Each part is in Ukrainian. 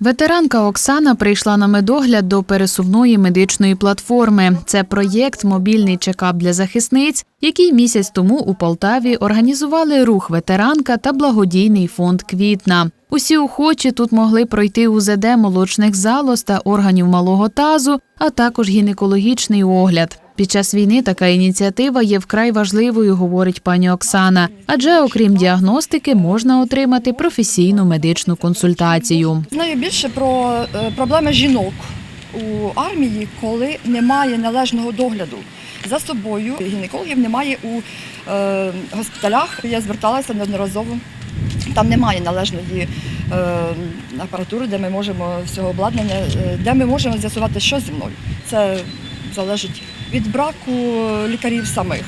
Ветеранка Оксана прийшла на медогляд до пересувної медичної платформи. Це проєкт Мобільний чекап для захисниць, який місяць тому у Полтаві організували рух ветеранка та благодійний фонд Квітна. Усі охочі тут могли пройти УЗД молочних залоз та органів малого тазу, а також гінекологічний огляд. Під час війни така ініціатива є вкрай важливою, говорить пані Оксана. Адже окрім діагностики можна отримати професійну медичну консультацію. Знаю більше про е, проблеми жінок у армії, коли немає належного догляду. За собою гінекологів немає у е, госпіталях. Я зверталася неодноразово. Там немає належної е, апаратури, де ми можемо всього обладнання, е, де ми можемо з'ясувати, що зі мною. Це залежить від браку лікарів самих.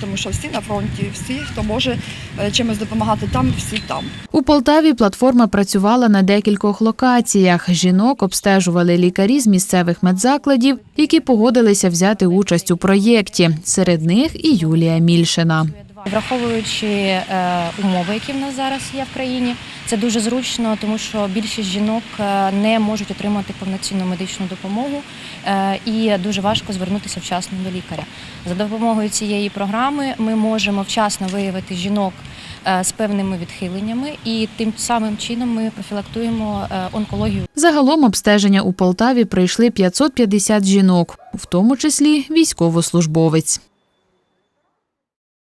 Тому що всі на фронті, всі, хто може е, чимось допомагати там, всі там. У Полтаві платформа працювала на декількох локаціях. Жінок обстежували лікарі з місцевих медзакладів, які погодилися взяти участь у проєкті. Серед них і Юлія Мільшина. Враховуючи е, умови, які в нас зараз є в країні, це дуже зручно, тому що більшість жінок е, не можуть отримати повноцінну медичну допомогу е, і дуже важко звернутися вчасно до лікаря. За допомогою цієї програми ми можемо вчасно виявити жінок е, з певними відхиленнями, і тим самим чином ми профілактуємо онкологію Загалом обстеження у Полтаві пройшли 550 жінок, в тому числі військовослужбовець.